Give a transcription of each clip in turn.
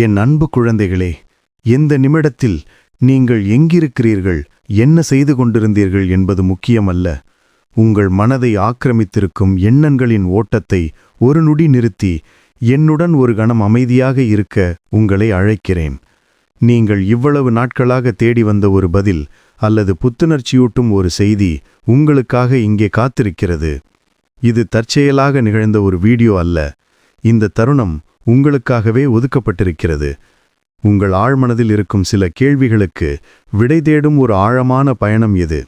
என் அன்பு குழந்தைகளே எந்த நிமிடத்தில் நீங்கள் எங்கிருக்கிறீர்கள் என்ன செய்து கொண்டிருந்தீர்கள் என்பது முக்கியமல்ல. உங்கள் மனதை ஆக்கிரமித்திருக்கும் எண்ணங்களின் ஓட்டத்தை ஒரு நொடி நிறுத்தி என்னுடன் ஒரு கணம் அமைதியாக இருக்க உங்களை அழைக்கிறேன். நீங்கள் இவ்வளவு நாட்களாக தேடி வந்த ஒரு பதில் அல்லது புத்துணர்ச்சியூட்டும் ஒரு செய்தி உங்களுக்காக இங்கே காத்திருக்கிறது. இது தற்செயலாக நிகழ்ந்த ஒரு வீடியோ அல்ல. இந்த தருணம் உங்களுக்காகவே ஒதுக்கப்பட்டிருக்கிறது. உங்கள் ஆழ்மனதில் இருக்கும் சில கேள்விகளுக்கு விடை தேடும் ஒரு ஆழமான பயணம் இது.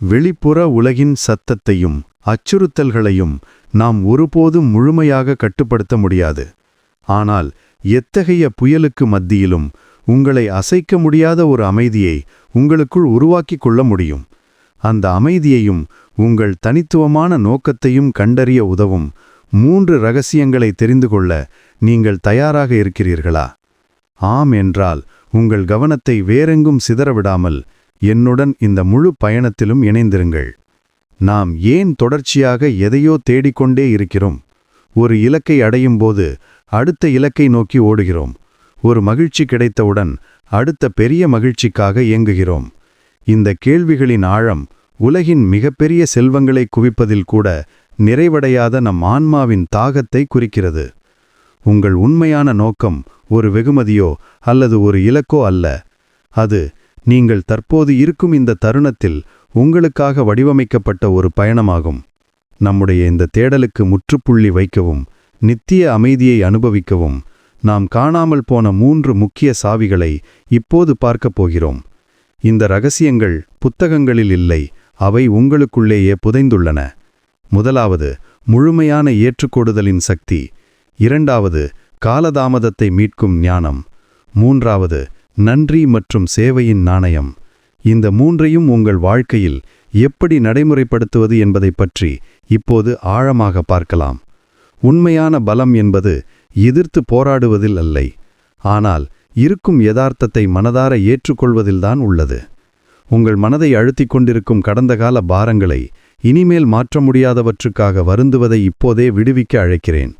வெளிப்புற உலகின் சத்தத்தையும் அச்சுறுத்தல்களையும் நாம் ஒருபோதும் முழுமையாக கட்டுப்படுத்த முடியாது. ஆனால் எத்தகைய புயலுக்கு மத்தியிலும் உங்களை அசைக்க முடியாத ஒரு அமைதியை உங்களுக்குள் உருவாக்கிக் கொள்ள முடியும். அந்த அமைதியையும் உங்கள் தனித்துவமான நோக்கத்தையும் கண்டறிய உதவும் மூன்று ரகசியங்களை தெரிந்து கொள்ள நீங்கள் தயாராக இருக்கிறீர்களா? ஆம் என்றால் உங்கள் கவனத்தை வேறெங்கும் சிதறவிடாமல் என்னுடன் இந்த முழு பயணத்திலும் இணைந்திருங்கள். நாம் ஏன் தொடர்ச்சியாக எதையோ தேடிக்கொண்டே இருக்கிறோம்? ஒரு இலக்கை அடையும் போது அடுத்த இலக்கை நோக்கி ஓடுகிறோம். ஒரு மகிழ்ச்சி கிடைத்தவுடன் அடுத்த பெரிய மகிழ்ச்சிக்காக இயங்குகிறோம். இந்த கேள்விகளின் ஆழம் உலகின் மிகப்பெரிய செல்வங்களை குவிப்பதில் கூட நிறைவடையாத நம் ஆன்மாவின் தாகத்தை குறிக்கிறது. உங்கள் உண்மையான நோக்கம் ஒரு வெகுமதியோ அல்லது ஒரு இலக்கோ அல்ல. அது நீங்கள் தற்போது இருக்கும் இந்த தருணத்தில் உங்களுக்காக வடிவமைக்கப்பட்ட ஒரு பயணமாகும். நம்முடைய இந்த தேடலுக்கு முற்றுப்புள்ளி வைக்கவும் நித்திய அமைதியை அனுபவிக்கவும் நாம் காணாமல் போன மூன்று முக்கிய சாவிகளை இப்போது பார்க்கப் போகிறோம். இந்த ரகசியங்கள் புத்தகங்களில் இல்லை அவை உங்களுக்குள்ளேயே புதைந்துள்ளன. முதலாவது முழுமையான ஏற்றுக்கொடுதலின் சக்தி. இரண்டாவது காலதாமதத்தை மீட்கும் ஞானம். மூன்றாவது நன்றி மற்றும் சேவையின் நாணயம். இந்த மூன்றையும் உங்கள் வாழ்க்கையில் எப்படி நடைமுறைப்படுத்துவது என்பதைப் பற்றி இப்போது ஆழமாக பார்க்கலாம். உண்மையான பலம் என்பது எதிர்த்து போராடுவதில் அல்லை. ஆனால் இருக்கும் யதார்த்தத்தை மனதார ஏற்றுக்கொள்வதில்தான் உள்ளது. உங்கள் மனதை அழுத்திக் கொண்டிருக்கும் கடந்த கால பாரங்களை இனிமேல் மாற்ற முடியாதவற்றுக்காக வருந்துவதை இப்போதே விடுவிக்க அழைக்கிறேன்.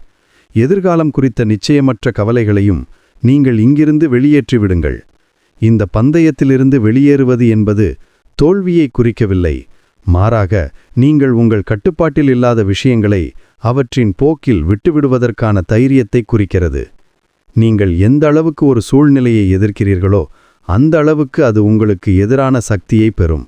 எதிர்காலம் குறித்த நிச்சயமற்ற கவலைகளையும் நீங்கள் இங்கிருந்து வெளியேற்றிவிடுங்கள். இந்த பந்தயத்திலிருந்து வெளியேறுவது என்பது தோல்வியை குறிக்கவில்லை. மாறாக நீங்கள் உங்கள் கட்டுப்பாட்டில் இல்லாத விஷயங்களை அவற்றின் போக்கில் விட்டுவிடுவதற்கான தைரியத்தை குறிக்கிறது. நீங்கள் எந்த அளவுக்கு ஒரு சூழ்நிலையை எதிர்க்கிறீர்களோ அந்த அளவுக்கு அது உங்களுக்கு எதிரான சக்தியை பெறும்.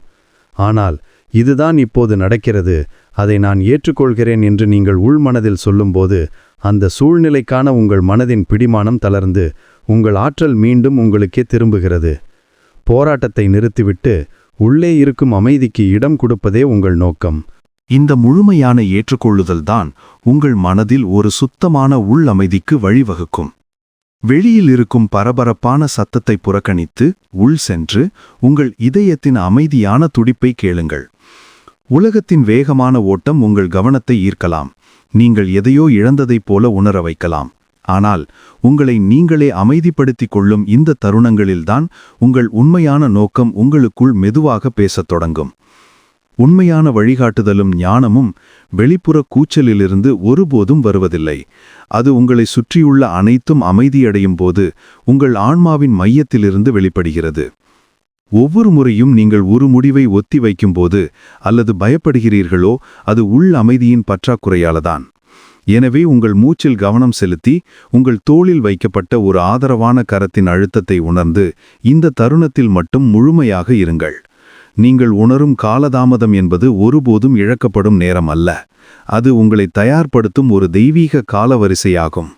ஆனால் இதுதான் இப்போது நடக்கிறது. அதை நான் ஏற்றுக்கொள்கிறேன் என்று நீங்கள் உள்மனதில் சொல்லும்போது அந்த சூழ்நிலைக்கான உங்கள் மனதின் பிடிமானம் தளர்ந்து உங்கள் ஆற்றல் மீண்டும் உங்களுக்கே திரும்புகிறது. போராட்டத்தை நிறுத்திவிட்டு உள்ளே இருக்கும் அமைதிக்கு இடம் கொடுப்பதே உங்கள் நோக்கம். இந்த முழுமையான ஏற்றுக்கொள்ளுதல்தான் உங்கள் மனதில் ஒரு சுத்தமான உள் அமைதிக்கு வழிவகுக்கும். வெளியில் இருக்கும் பரபரப்பான சத்தத்தை புறக்கணித்து உள் சென்று உங்கள் இதயத்தின் அமைதியான துடிப்பை கேளுங்கள். உலகத்தின் வேகமான ஓட்டம் உங்கள் கவனத்தை ஈர்க்கலாம். நீங்கள் எதையோ இழந்ததைப் போல உணர வைக்கலாம். ஆனால் உங்களை நீங்களே அமைதிப்படுத்திக் கொள்ளும் இந்த தருணங்களில்தான் உங்கள் உண்மையான நோக்கம் உங்களுக்குள் மெதுவாக பேசத் தொடங்கும். உண்மையான வழிகாட்டுதலும் ஞானமும் வெளிப்புற கூச்சலிலிருந்து ஒருபோதும் வருவதில்லை. அது உங்களை சுற்றியுள்ள அனைத்தும் அமைதியடையும் போது உங்கள் ஆன்மாவின் மையத்திலிருந்து வெளிப்படுகிறது. ஒவ்வொரு முறையும் நீங்கள் ஒரு முடிவை ஒத்தி வைக்கும்போது அல்லது பயப்படுகிறீர்களோ அது உள் அமைதியின் பற்றாக்குறையாலதான். எனவே உங்கள் மூச்சில் கவனம் செலுத்தி உங்கள் தோளில் வைக்கப்பட்ட ஒரு ஆதரவான கரத்தின் அழுத்தத்தை உணர்ந்து இந்த தருணத்தில் மட்டும் முழுமையாக இருங்கள். நீங்கள் உணரும் காலதாமதம் என்பது ஒருபோதும் இழக்கப்படும் நேரம் அல்ல. அது உங்களை தயார்படுத்தும் ஒரு தெய்வீக காலவரிசையாகும்.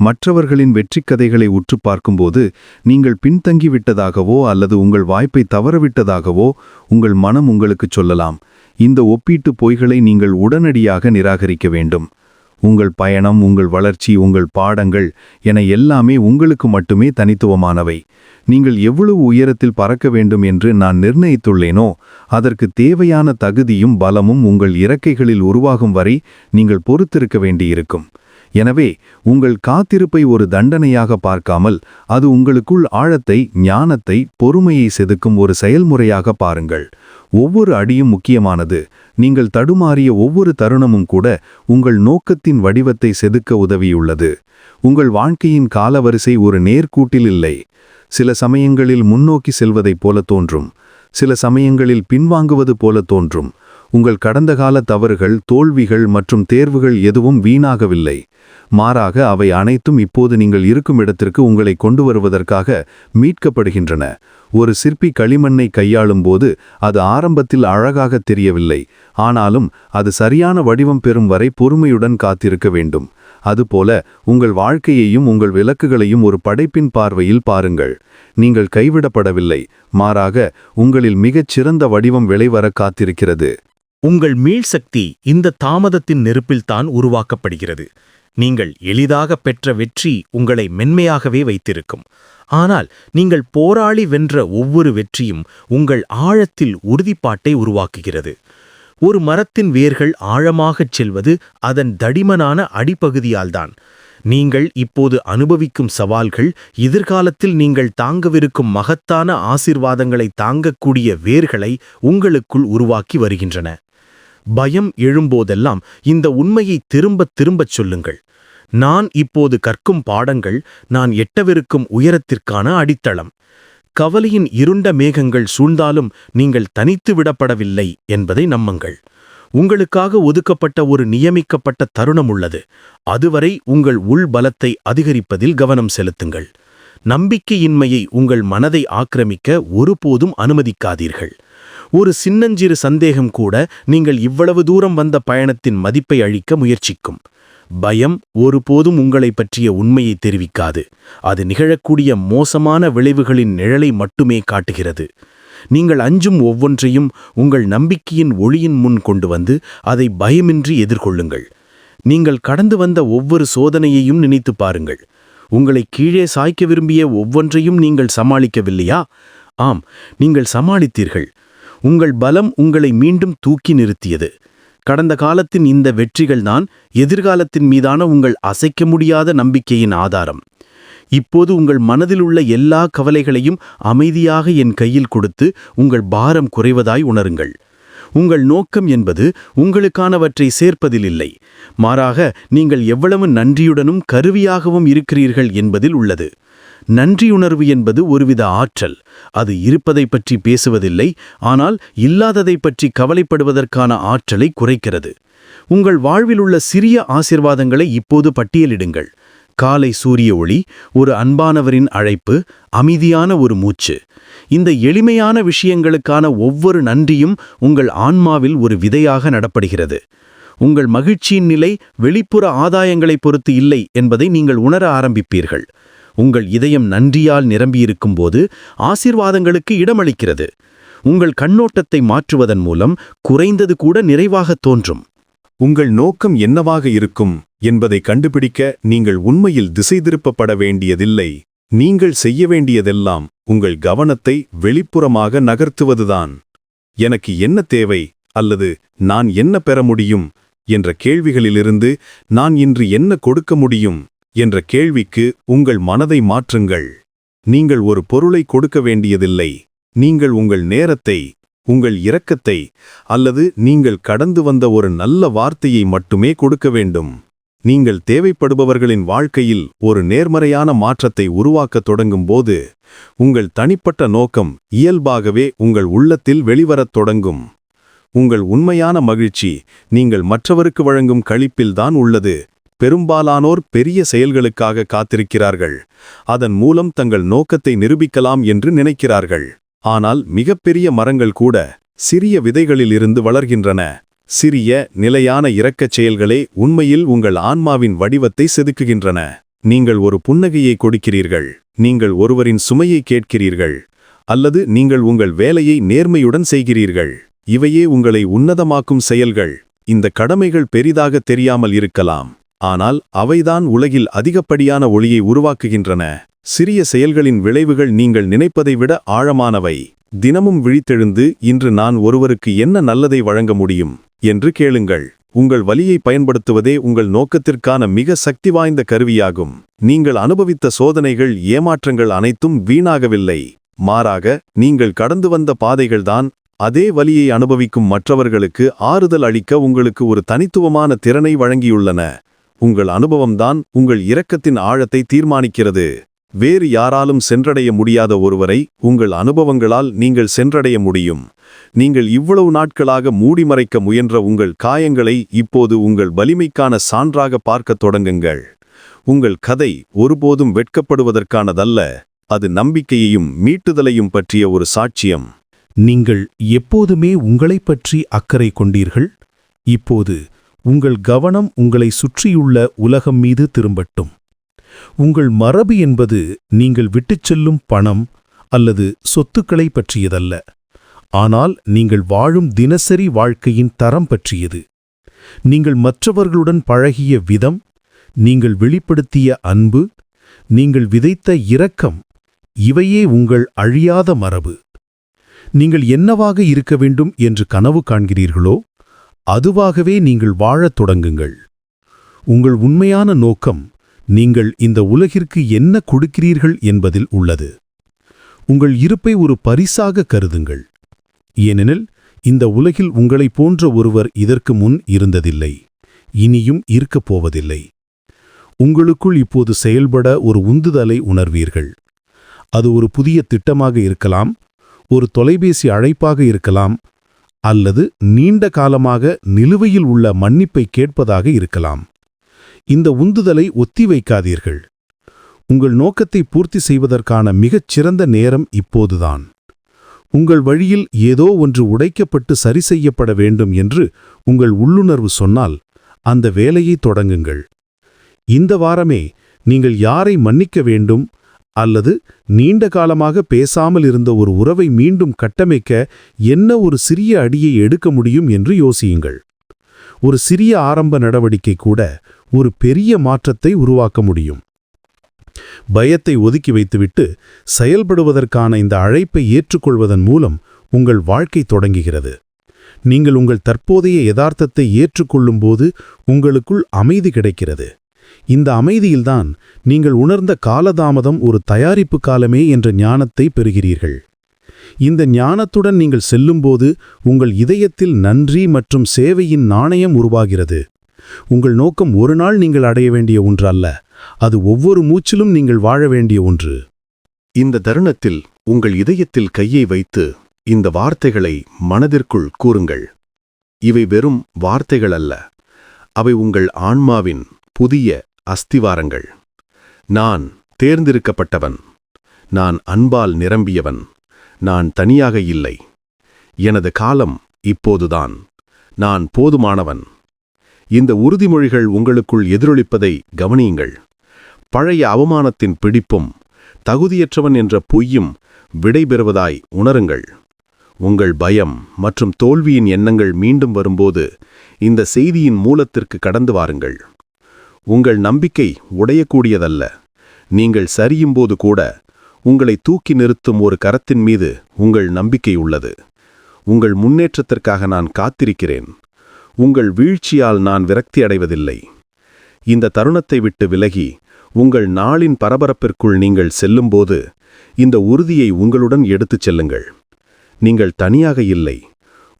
மற்றவர்களின் வெற்றிக் கதைகளை உற்று பார்க்கும்போது நீங்கள் பின்தங்கிவிட்டதாகவோ அல்லது உங்கள் வாய்ப்பை தவறவிட்டதாகவோ உங்கள் மனம் உங்களுக்குச் சொல்லலாம். இந்த ஒப்பீட்டு பொய்களை நீங்கள் உடனடியாக நிராகரிக்க வேண்டும். உங்கள் பயணம் உங்கள் வளர்ச்சி உங்கள் பாடங்கள் என எல்லாமே உங்களுக்கு மட்டுமே தனித்துவமானவை. நீங்கள் எவ்வளவு உயரத்தில் பறக்க வேண்டும் என்று நான் நிர்ணயித்துள்ளேனோ அதற்கு தேவையான தகுதியும் பலமும் உங்கள் இறக்கைகளில் உருவாகும் வரை நீங்கள் பொறுத்திருக்க வேண்டியிருக்கும். எனவே உங்கள் காத்திருப்பை ஒரு தண்டனையாக பார்க்காமல் அது உங்களுக்குள் ஆழத்தை ஞானத்தை பொறுமையை செதுக்கும் ஒரு செயல்முறையாக பாருங்கள். ஒவ்வொரு அடியும் முக்கியமானது நீங்கள் தடுமாறிய ஒவ்வொரு தருணமும் கூட உங்கள் நோக்கத்தின் வடிவத்தை செதுக்க உதவியுள்ளது. உங்கள் வாழ்க்கையின் காலவரிசை ஒரு நேர்கூட்டில் இல்லை. சில சமயங்களில் முன்னோக்கி செல்வதைப் போல தோன்றும். சில சமயங்களில் பின்வாங்குவது போல தோன்றும். உங்கள் கடந்த கால தவறுகள் தோல்விகள் மற்றும் தேர்வுகள் எதுவும் வீணாகவில்லை. மாறாக அவை அனைத்தும் இப்போது நீங்கள் இருக்கும் இடத்திற்கு உங்களை கொண்டு வருவதற்காக மீட்கப்படுகின்றன. ஒரு சிற்பி களிமண்ணை கையாளும் போது அது ஆரம்பத்தில் அழகாக தெரியவில்லை. ஆனாலும் அது சரியான வடிவம் பெறும் வரை பொறுமையுடன் காத்திருக்க வேண்டும். அதுபோல உங்கள் வாழ்க்கையையும் உங்கள் விளக்குகளையும் ஒரு படைப்பின் பார்வையில் பாருங்கள். நீங்கள் கைவிடப்படவில்லை. மாறாக உங்களில் மிகச் சிறந்த வடிவம் விளைவர காத்திருக்கிறது. உங்கள் மீள்சக்தி இந்த தாமதத்தின் நெருப்பில்தான் உருவாக்கப்படுகிறது. நீங்கள் எளிதாக பெற்ற வெற்றி உங்களை மென்மையாகவே வைத்திருக்கும். ஆனால் நீங்கள் போராளி வென்ற ஒவ்வொரு வெற்றியும் உங்கள் ஆழத்தில் உறுதிப்பாட்டை உருவாக்குகிறது. ஒரு மரத்தின் வேர்கள் ஆழமாகச் செல்வது அதன் தடிமனான அடிப்பகுதியால்தான். நீங்கள் இப்போது அனுபவிக்கும் சவால்கள் எதிர்காலத்தில் நீங்கள் தாங்கவிருக்கும் மகத்தான ஆசிர்வாதங்களை தாங்கக்கூடிய வேர்களை உங்களுக்குள் உருவாக்கி வருகின்றன. பயம் எழும்போதெல்லாம் இந்த உண்மையை திரும்பத் திரும்பச் சொல்லுங்கள். நான் இப்போது கற்கும் பாடங்கள் நான் எட்டவிருக்கும் உயரத்திற்கான அடித்தளம். கவலையின் இருண்ட மேகங்கள் சூழ்ந்தாலும் நீங்கள் தனித்து விடப்படவில்லை என்பதை நம்புங்கள். உங்களுக்காக ஒதுக்கப்பட்ட ஒரு நியமிக்கப்பட்ட தருணம் உள்ளது. அதுவரை உங்கள் உள் பலத்தை அதிகரிப்பதில் கவனம் செலுத்துங்கள். நம்பிக்கையின்மையை உங்கள் மனதை ஆக்கிரமிக்க ஒருபோதும் அனுமதிக்காதீர்கள். ஒரு சின்னஞ்சிறு சந்தேகம் கூட நீங்கள் இவ்வளவு தூரம் வந்த பயணத்தின் மதிப்பை அழிக்க முயற்சிக்கும். பயம் ஒருபோதும் உங்களை பற்றிய உண்மையை தெரிவிக்காது. அது நிகழக்கூடிய மோசமான விளைவுகளின் நிழலை மட்டுமே காட்டுகிறது. நீங்கள் அஞ்சும் ஒவ்வொன்றையும் உங்கள் நம்பிக்கையின் ஒளியின் முன் கொண்டு வந்து அதை பயமின்றி எதிர்கொள்ளுங்கள். நீங்கள் கடந்து வந்த ஒவ்வொரு சோதனையையும் நினைத்துப் பாருங்கள். உங்களை கீழே சாய்க்க விரும்பிய ஒவ்வொன்றையும் நீங்கள் சமாளிக்கவில்லையா? ஆம் நீங்கள் சமாளித்தீர்கள். உங்கள் பலம் உங்களை மீண்டும் தூக்கி நிறுத்தியது. கடந்த காலத்தின் இந்த வெற்றிகள்தான் எதிர்காலத்தின் மீதான உங்கள் அசைக்க முடியாத நம்பிக்கையின் ஆதாரம். இப்போது உங்கள் மனதில் உள்ள எல்லா கவலைகளையும் அமைதியாக என் கையில் கொடுத்து உங்கள் பாரம் குறைவதாய் உணருங்கள். உங்கள் நோக்கம் என்பது உங்களுக்கானவற்றை சேர்ப்பதில் இல்லை. மாறாக நீங்கள் எவ்வளவு நன்றியுடனும் கருவியாகவும் இருக்கிறீர்கள் என்பதில் உள்ளது. நன்றியுணர்வு என்பது ஒருவித ஆற்றல். அது இருப்பதை பற்றி பேசுவதில்லை ஆனால் இல்லாததை பற்றி கவலைப்படுவதற்கான ஆற்றலை குறைக்கிறது. உங்கள் வாழ்வில் உள்ள சிறிய ஆசிர்வாதங்களை இப்போது பட்டியலிடுங்கள். காலை சூரிய ஒளி ஒரு அன்பானவரின் அழைப்பு அமைதியான ஒரு மூச்சு. இந்த எளிமையான விஷயங்களுக்கான ஒவ்வொரு நன்றியும் உங்கள் ஆன்மாவில் ஒரு விதையாக நடப்படுகிறது. உங்கள் மகிழ்ச்சியின் நிலை வெளிப்புற ஆதாயங்களைப் பொறுத்து இல்லை என்பதை நீங்கள் உணர ஆரம்பிப்பீர்கள். உங்கள் இதயம் நன்றியால் நிரம்பியிருக்கும்போது ஆசிர்வாதங்களுக்கு இடமளிக்கிறது. உங்கள் கண்ணோட்டத்தை மாற்றுவதன் மூலம் குறைந்தது கூட நிறைவாகத் தோன்றும். உங்கள் நோக்கம் என்னவாக இருக்கும் என்பதை கண்டுபிடிக்க நீங்கள் உண்மையில் திசை திருப்பப்பட வேண்டியதில்லை. நீங்கள் செய்ய வேண்டியதெல்லாம் உங்கள் கவனத்தை வெளிப்புறமாக நகர்த்துவதுதான். எனக்கு என்ன தேவை அல்லது நான் என்ன பெற முடியும் என்ற கேள்விகளிலிருந்து நான் இன்று என்ன கொடுக்க முடியும்? என்ற கேள்விக்கு உங்கள் மனதை மாற்றுங்கள். நீங்கள் ஒரு பொருளை கொடுக்க வேண்டியதில்லை. நீங்கள் உங்கள் நேரத்தை உங்கள் இரக்கத்தை அல்லது நீங்கள் கடந்து வந்த ஒரு நல்ல வார்த்தையை மட்டுமே கொடுக்க வேண்டும். நீங்கள் தேவைப்படுபவர்களின் வாழ்க்கையில் ஒரு நேர்மறையான மாற்றத்தை உருவாக்கத் தொடங்கும்போது உங்கள் தனிப்பட்ட நோக்கம் இயல்பாகவே உங்கள் உள்ளத்தில் வெளிவரத் தொடங்கும். உங்கள் உண்மையான மகிழ்ச்சி நீங்கள் மற்றவருக்கு வழங்கும் களிப்பில்தான் உள்ளது. பெரும்பாலானோர் பெரிய செயல்களுக்காக காத்திருக்கிறார்கள். அதன் மூலம் தங்கள் நோக்கத்தை நிரூபிக்கலாம் என்று நினைக்கிறார்கள். ஆனால் மிகப்பெரிய மரங்கள் கூட சிறிய விதைகளிலிருந்து வளர்கின்றன. சிறிய நிலையான இரக்கச் செயல்களே உண்மையில் உங்கள் ஆன்மாவின் வடிவத்தை செதுக்குகின்றன. நீங்கள் ஒரு புன்னகையை கொடுக்கிறீர்கள். நீங்கள் ஒருவரின் சுமையை கேட்கிறீர்கள். அல்லது நீங்கள் உங்கள் வேலையை நேர்மையுடன் செய்கிறீர்கள். இவையே உங்களை உன்னதமாக்கும் செயல்கள். இந்த கடமைகள் பெரிதாக தெரியாமல் இருக்கலாம். ஆனால் அவைதான் உலகில் அதிகப்படியான ஒளியை உருவாக்குகின்றன. சிறிய செயல்களின் விளைவுகள் நீங்கள் நினைப்பதை விட ஆழமானவை. தினமும் விழித்தெழுந்து இன்று நான் ஒருவருக்கு என்ன நல்லதை வழங்க முடியும்? என்று கேளுங்கள். உங்கள் வலியை பயன்படுத்துவதே உங்கள் நோக்கத்திற்கான மிக சக்தி வாய்ந்த கருவியாகும். நீங்கள் அனுபவித்த சோதனைகள் ஏமாற்றங்கள் அனைத்தும் வீணாகவில்லை. மாறாக நீங்கள் கடந்து வந்த பாதைகள்தான் அதே வலியை அனுபவிக்கும் மற்றவர்களுக்கு ஆறுதல் அளிக்க உங்களுக்கு ஒரு தனித்துவமான திறனை வழங்கியுள்ளன. உங்கள் அனுபவம்தான் உங்கள் இரக்கத்தின் ஆழத்தை தீர்மானிக்கிறது. வேறு யாராலும் சென்றடைய முடியாத ஒருவரை உங்கள் அனுபவங்களால் நீங்கள் சென்றடைய முடியும். நீங்கள் இவ்வளவு நாட்களாக மூடிமறைக்க முயன்ற உங்கள் காயங்களை இப்போது உங்கள் வலிமைக்கான சான்றாக பார்க்கத் தொடங்குங்கள். உங்கள் கதை ஒருபோதும் வெட்கப்படுவதற்கானதல்ல அது நம்பிக்கையையும் மீட்டுதலையும் பற்றிய ஒரு சாட்சியம். நீங்கள் எப்போதுமே உங்களைப் பற்றி அக்கறை கொண்டீர்கள்? இப்போது உங்கள் கவனம் உங்களை சுற்றியுள்ள உலகம் மீது திரும்பட்டும். உங்கள் மரபு என்பது நீங்கள் விட்டுச் செல்லும் பணம் அல்லது சொத்துக்களை பற்றியதல்ல. ஆனால் நீங்கள் வாழும் தினசரி வாழ்க்கையின் தரம் பற்றியது. நீங்கள் மற்றவர்களுடன் பழகிய விதம் நீங்கள் வெளிப்படுத்திய அன்பு நீங்கள் விதைத்த இரக்கம் இவையே உங்கள் அழியாத மரபு. நீங்கள் என்னவாக இருக்க வேண்டும் என்று கனவு காண்கிறீர்களோ அதுவாகவே நீங்கள் வாழத் தொடங்குங்கள். உங்கள் உண்மையான நோக்கம் நீங்கள் இந்த உலகிற்கு என்ன கொடுக்கிறீர்கள் என்பதில் உள்ளது. உங்கள் இருப்பை ஒரு பரிசாக கருதுங்கள். ஏனெனில் இந்த உலகில் உங்களைப் போன்ற ஒருவர் இதற்கு முன் இருந்ததில்லை. இனியும் இருக்கப் போவதில்லை. உங்களுக்குள் இப்போது செயல்பட ஒரு உந்துதலை உணர்வீர்கள். அது ஒரு புதிய திட்டமாக இருக்கலாம் ஒரு தொலைபேசி அழைப்பாக இருக்கலாம் அல்லது நீண்ட காலமாக நிலுவையில் உள்ள மன்னிப்பை கேட்பதாக இருக்கலாம். இந்த உந்துதலை ஒத்திவைக்காதீர்கள். உங்கள் நோக்கத்தை பூர்த்தி செய்வதற்கான மிகச் சிறந்த நேரம் இப்போதுதான். உங்கள் வழியில் ஏதோ ஒன்று உடைக்கப்பட்டு சரி செய்யப்பட வேண்டும் என்று உங்கள் உள்ளுணர்வு சொன்னால் அந்த வேலையை தொடங்குங்கள். இந்த வாரமே நீங்கள் யாரை மன்னிக்க வேண்டும் அல்லது நீண்ட காலமாக பேசாமல் இருந்த ஒரு உறவை மீண்டும் கட்டமைக்க என்ன ஒரு சிறிய அடியை எடுக்க முடியும் என்று யோசியுங்கள். ஒரு சிறிய ஆரம்ப நடவடிக்கை கூட ஒரு பெரிய மாற்றத்தை உருவாக்க முடியும். பயத்தை ஒதுக்கி வைத்துவிட்டு செயல்படுவதற்கான இந்த அழைப்பை ஏற்றுக்கொள்வதன் மூலம் உங்கள் வாழ்க்கை தொடங்குகிறது. நீங்கள் உங்கள் தற்போதைய யதார்த்தத்தை ஏற்றுக்கொள்ளும்போது உங்களுக்குள் அமைதி கிடைக்கிறது. இந்த அமைதியில்தான் நீங்கள் உணர்ந்த காலதாமதம் ஒரு தயாரிப்பு காலமே என்ற ஞானத்தை பெறுகிறீர்கள். இந்த ஞானத்துடன் நீங்கள் செல்லும்போது உங்கள் இதயத்தில் நன்றி மற்றும் சேவையின் நாணயம் உருவாகிறது. உங்கள் நோக்கம் ஒரு நாள் நீங்கள் அடைய வேண்டிய ஒன்று அல்ல அது ஒவ்வொரு மூச்சிலும் நீங்கள் வாழ வேண்டிய ஒன்று. இந்த தருணத்தில் உங்கள் இதயத்தில் கையை வைத்து இந்த வார்த்தைகளை மனதிற்குள் கூறுங்கள். இவை வெறும் வார்த்தைகள் அல்ல அவை உங்கள் ஆன்மாவின் புதிய அஸ்திவாரங்கள். நான் தேர்ந்தெடுக்கப்பட்டவன். நான் அன்பால் நிரம்பியவன். நான் தனியாக இல்லை. எனது காலம் இப்போதுதான். நான் போதுமானவன். இந்த உறுதிமொழிகள் உங்களுக்குள் எதிரொலிப்பதை கவனியுங்கள். பழைய அவமானத்தின் பிடிப்பும் தகுதியற்றவன் என்ற பொய்யும் விடைபெறுவதாய் உணருங்கள். உங்கள் பயம் மற்றும் தோல்வியின் எண்ணங்கள் மீண்டும் வரும்போது இந்த செய்தியின் மூலத்திற்கு கடந்து வாருங்கள். உங்கள் நம்பிக்கை உடையக்கூடியதல்ல. நீங்கள் சரியும்போது கூட உங்களை தூக்கி நிறுத்தும் ஒரு கரத்தின் மீது உங்கள் நம்பிக்கை உள்ளது. உங்கள் முன்னேற்றத்திற்காக நான் காத்திருக்கிறேன். உங்கள் வீழ்ச்சியால் நான் விரக்தி அடைவதில்லை. இந்த தருணத்தை விட்டு விலகி உங்கள் நாளின் பரபரப்பிற்குள் நீங்கள் செல்லும்போது இந்த உறுதியை உங்களுடன் எடுத்துச் செல்லுங்கள். நீங்கள் தனியாக இல்லை.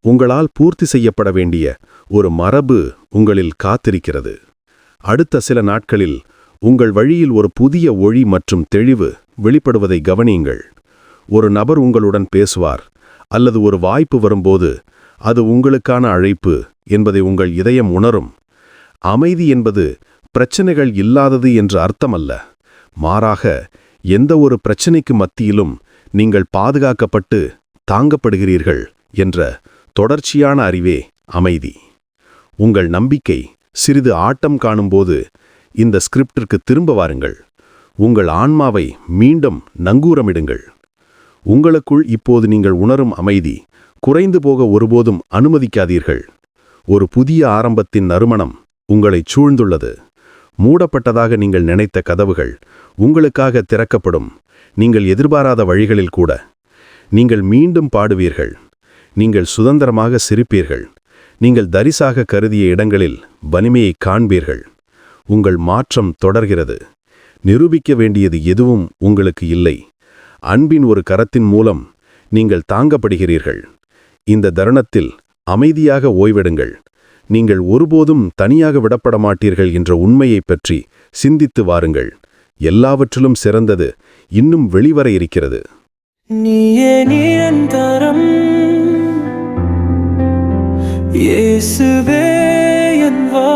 உங்களால் பூர்த்தி செய்யப்பட வேண்டிய ஒரு மரபு உங்களில் காத்திருக்கிறது. அடுத்த சில நாட்களில் உங்கள் வழியில் ஒரு புதிய ஒளி மற்றும் தெளிவு வெளிப்படுவதை கவனியுங்கள். ஒரு நபர் உங்களுடன் பேசுவார் அல்லது ஒரு வாய்ப்பு வரும்போது அது உங்களுக்கான அழைப்பு என்பதை உங்கள் இதயம் உணரும். அமைதி என்பது பிரச்சனைகள் இல்லாதது என்று அர்த்தமல்ல. மாறாக எந்த ஒரு பிரச்சனைக்கு மத்தியிலும் நீங்கள் பாதுகாக்கப்பட்டு தாங்கப்படுகிறீர்கள் என்ற தொடர்ச்சியான அறிவே அமைதி. உங்கள் நம்பிக்கை சிறிது ஆட்டம் காணும்போது இந்த ஸ்கிரிப்டிற்கு திரும்ப வாருங்கள். உங்கள் ஆன்மாவை மீண்டும் நங்கூரமிடுங்கள். உங்களுக்குள் இப்போது நீங்கள் உணரும் அமைதி குறைந்து போக ஒருபோதும் அனுமதிக்காதீர்கள். ஒரு புதிய ஆரம்பத்தின் நறுமணம் உங்களை சூழ்ந்துள்ளது. மூடப்பட்டதாக நீங்கள் நினைத்த கதவுகள் உங்களுக்காக திறக்கப்படும். நீங்கள் எதிர்பாராத வழிகளில் கூட நீங்கள் மீண்டும் பாடுவீர்கள். நீங்கள் சுதந்திரமாக சிரிப்பீர்கள். நீங்கள் தரிசாக கருதிய இடங்களில் வலிமையை காண்பீர்கள். உங்கள் மாற்றம் தொடர்கிறது. நிரூபிக்க வேண்டியது எதுவும் உங்களுக்கு இல்லை. அன்பின் ஒரு கரத்தின் மூலம் நீங்கள் தாங்கப்படுகிறீர்கள். இந்த தருணத்தில் அமைதியாக ஓய்வெடுங்கள். நீங்கள் ஒருபோதும் தனியாக விடப்பட மாட்டீர்கள் என்ற உண்மையை பற்றி சிந்தித்து வாருங்கள். எல்லாவற்றிலும் சிறந்தது இன்னும் வெளிவர இருக்கிறது. நீயே நிரந்தரம். இயேசுவே என் வா